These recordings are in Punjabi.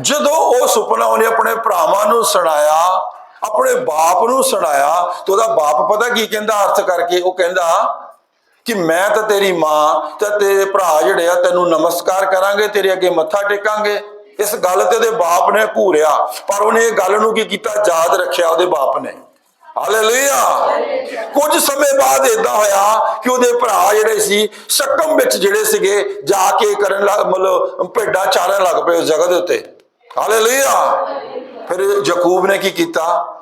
ਜਦੋਂ ਉਹ ਸੁਪਨਾ ਉਹਨੇ ਆਪਣੇ ਭਰਾਵਾਂ ਨੂੰ ਸੁਣਾਇਆ, ਆਪਣੇ ਬਾਪ ਨੂੰ ਸੁਣਾਇਆ, ਤੇ ਉਹਦਾ ਬਾਪ ਪਤਾ ਕੀ ਕਹਿੰਦਾ, ਅਰਥ ਕਰਕੇ ਉਹ ਕਹਿੰਦਾ ਕਿ ਮੈਂ ਤਾਂ ਤੇਰੀ ਮਾਂ, ਤੇ ਤੇਰੇ ਭਰਾ ਜਿਹੜੇ ਆ ਤੈਨੂੰ ਨਮਸਕਾਰ ਕਰਾਂਗੇ, ਤੇਰੇ ਅੱਗੇ ਮੱਥਾ ਟੇਕਾਂਗੇ। ਇਸ ਗੱਲ ਤੇ ਉਹਦੇ ਬਾਪ ਨੇ ਘੂਰਿਆ, ਪਰ ਉਹਨੇ ਇਹ ਗੱਲ ਨੂੰ ਕੀ ਕੀਤਾ? ਯਾਦ ਰੱਖਿਆ ਉਹਦੇ ਬਾਪ ਨੇ। ਹਾਲੇਲੂਇਆ ਕੁਝ ਸਮੇਂ ਬਾਅਦ ਇਦਾਂ ਹੋਇਆ ਕਿ ਉਹਦੇ ਭਰਾ ਜਿਹੜੇ ਸੀ, ਸ਼ੱਕਮ ਵਿੱਚ ਜਿਹੜੇ ਸੀਗੇ, ਜਾ ਕੇ ਕਰਨ ਲੱਗ, ਮਤਲਬ ਭੇਡਾਂ ਚਾਰਨ ਲੱਗ ਪਏ ਉਸ ਜਗ੍ਹਾ ਦੇ ਉੱਤੇ। ਹਾਲੇਲੂਇਆ। ਫਿਰ ਯਾਕੂਬ ਨੇ ਕੀ ਕੀਤਾ?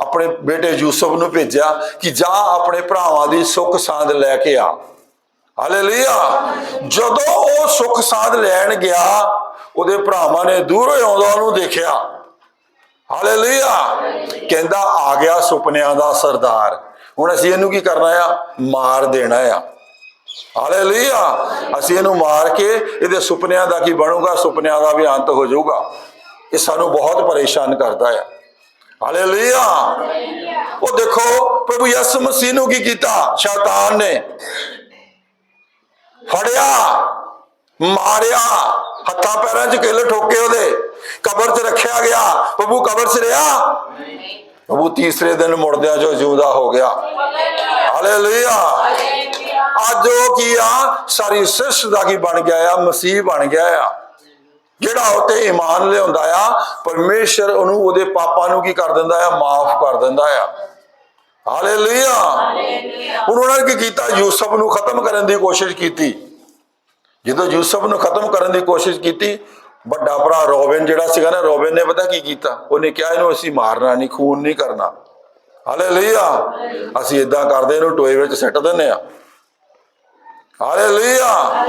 ਆਪਣੇ ਬੇਟੇ ਯੂਸਫ ਨੂੰ ਭੇਜਿਆ ਕਿ ਜਾ ਆਪਣੇ ਭਰਾਵਾਂ ਦੀ ਸੁੱਖ ਸਾਂਦ ਲੈ ਕੇ ਆ। ਹਾਲੇਲੂਇਆ। ਜਦੋਂ ਉਹ ਸੁੱਖ ਸਾਂਦ ਲੈਣ ਗਿਆ, ਉਹਦੇ ਭਰਾਵਾਂ ਨੇ ਦੂਰੋਂ ਆਉਂਦਾ ਉਹਨੂੰ ਦੇਖਿਆ। ਹਾਲੇਲੂਇਆ। ਕਹਿੰਦਾ, ਆ ਗਿਆ ਸੁਪਨਿਆਂ ਦਾ ਸਰਦਾਰ। ਹੁਣ ਅਸੀਂ ਇਹਨੂੰ ਕੀ ਕਰਨਾ ਆ? ਮਾਰ ਦੇਣਾ ਆ। ਹਾਲੇਲੂਇਆ। ਅਸੀਂ ਇਹਨੂੰ ਮਾਰ ਕੇ ਇਹਦੇ ਸੁਪਨਿਆਂ ਦਾ ਕੀ ਬਣੂਗਾ? ਸੁਪਨਿਆਂ ਦਾ ਵੀ ਅੰਤ ਹੋ ਜਾਊਗਾ। ਇਹ ਸਾਨੂੰ ਬਹੁਤ ਪਰੇਸ਼ਾਨ ਕਰਦਾ ਆ। ਹਾਲੇਲੂਇਆ। ਉਹ ਦੇਖੋ, ਪ੍ਰਭੂ ਯਿਸੂ ਮਸੀਹ ਨੂੰ ਕੀ ਕੀਤਾ? ਸ਼ੈਤਾਨ ਨੇ ਫੜਿਆ, ਮਾਰਿਆ, ਹੱਥਾਂ ਪੈਰਾਂ 'ਚ ਕਿੱਲ ਠੋਕੇ ਉਹਦੇ, ਕਬਰ 'ਚ ਰੱਖਿਆ ਗਿਆ। ਪ੍ਰਭੂ ਕਬਰ 'ਚ ਰਿਹਾ? ਪ੍ਰਭੂ ਤੀਸਰੇ ਦਿਨ ਮੁੜਦਿਆਂ ਜੋ ਜਿਉਂਦਾ ਹੋ ਗਿਆ। ਹਾਲੇਲੂਇਆ। ਅੱਜ ਉਹ ਕੀ ਆ? ਸਾਰੀ ਸ੍ਰਿਸ਼ਟ ਦਾ ਕੀ ਬਣ ਗਿਆ ਆ? ਮਸੀਹ ਬਣ ਗਿਆ ਆ। ਜਿਹੜਾ ਉਤੇ ਈਮਾਨ ਲਿਆਉਂਦਾ ਆ ਪਰਮੇਸ਼ਰ ਉਹਨੂੰ ਉਹਦੇ ਪਾਪਾਂ ਨੂੰ ਕੀ ਕਰ ਦਿੰਦਾ ਆ? ਮਾਫ ਕਰ ਦਿੰਦਾ ਆ। ਹਾਲੇਲੂਇਆ। ਹੁਣ ਉਹਨਾਂ ਨੇ ਕੀ ਕੀਤਾ? ਯੂਸਫ ਨੂੰ ਖਤਮ ਕਰਨ ਦੀ ਕੋਸ਼ਿਸ਼ ਕੀਤੀ। ਜਦੋਂ ਯੂਸਫ ਨੂੰ ਖਤਮ ਕਰਨ ਦੀ ਕੋਸ਼ਿਸ਼ ਕੀਤੀ ਵੱਡਾ ਭਰਾ ਰੋਬਿਨ ਜਿਹੜਾ ਸੀਗਾ ਨਾ ਰੋਬਿਨ ਨੇ ਪਤਾ ਕੀ ਕੀਤਾ? ਉਹਨੇ ਕਿਹਾ ਇਹਨੂੰ ਅਸੀਂ ਮਾਰਨਾ ਨਹੀਂ ਖੂਨ ਨਹੀਂ ਕਰਨਾ। ਹਾਲੇਲੂਇਆ। ਅਸੀਂ ਇਦਾਂ ਕਰਦੇ ਇਹਨੂੰ ਟੋਏ ਵਿੱਚ ਸੱਟ ਦਿੰਨੇ ਆ। ਹਾਲੇਲੂਇਆ।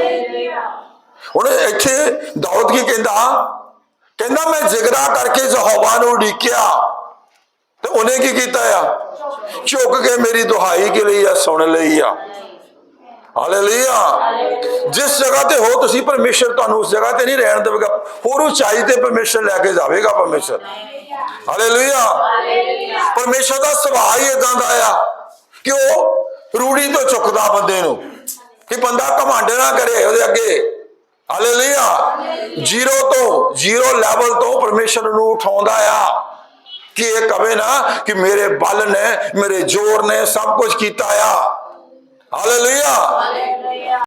ਹੁਣ ਇੱਥੇ ਦਾਊਦ ਕੀ ਕਹਿੰਦਾ? ਕਹਿੰਦਾ, ਮੈਂ ਜਿਗਰਾ ਕਰਕੇ ਯਹੋਵਾ ਨੂੰ ਉਡੀਕਿਆ। ਤੇ ਉਹਨੇ ਕੀ ਕੀਤਾ ਆ? ਝੁੱਕ ਕੇ ਮੇਰੀ ਦੁਹਾਈ ਕੇ ਲਈ ਆ, ਸੁਣ ਲਈ ਆ। ਹਾਲੇਲੂਇਆ ਜਿਸ ਜਗ੍ਹਾ ਤੇ ਹੋ, ਤੁਸੀਂ ਪਰਮੇਸ਼ਰ ਤੁਹਾਨੂੰ ਉਸ ਜਗ੍ਹਾ ਤੇ ਨਹੀਂ ਰਹਿਣ ਦੇਵੇਗਾ। ਹੋਰ ਉਚਾਈ ਤੇ ਪਰਮੇਸ਼ਰ ਲੈ ਕੇ ਜਾਵੇਗਾ ਪਰਮੇਸ਼ਰ ਹਾਲੇਲੂਇਆ ਪਰਮੇਸ਼ਰ ਦਾ ਸੁਭਾਅ ਹੀ ਇਦਾਂ ਦਾ ਆ ਕਿ ਉਹ ਰੂੜੀ ਤੋਂ ਚੁੱਕਦਾ ਬੰਦੇ ਨੂੰ। ਕਿ ਬੰਦਾ ਘਮੰਡ ਨਾ ਕਰੇ ਉਹਦੇ ਅੱਗੇ। ਹਾਲੇਲੂਇਆ ਜ਼ੀਰੋ ਤੋਂ ਜ਼ੀਰੋ ਲੈਵਲ ਤੋਂ ਪਰਮੇਸ਼ਰ ਨੂੰ ਉਠਾਉਂਦਾ ਆ ਕਿ ਇਹ ਕਵੇ ਨਾ ਕਿ ਮੇਰੇ ਬਲ ਨੇ, ਮੇਰੇ ਜ਼ੋਰ ਨੇ ਸਭ ਕੁਝ ਕੀਤਾ ਆ। ਹਾਲੇਲੂਇਆ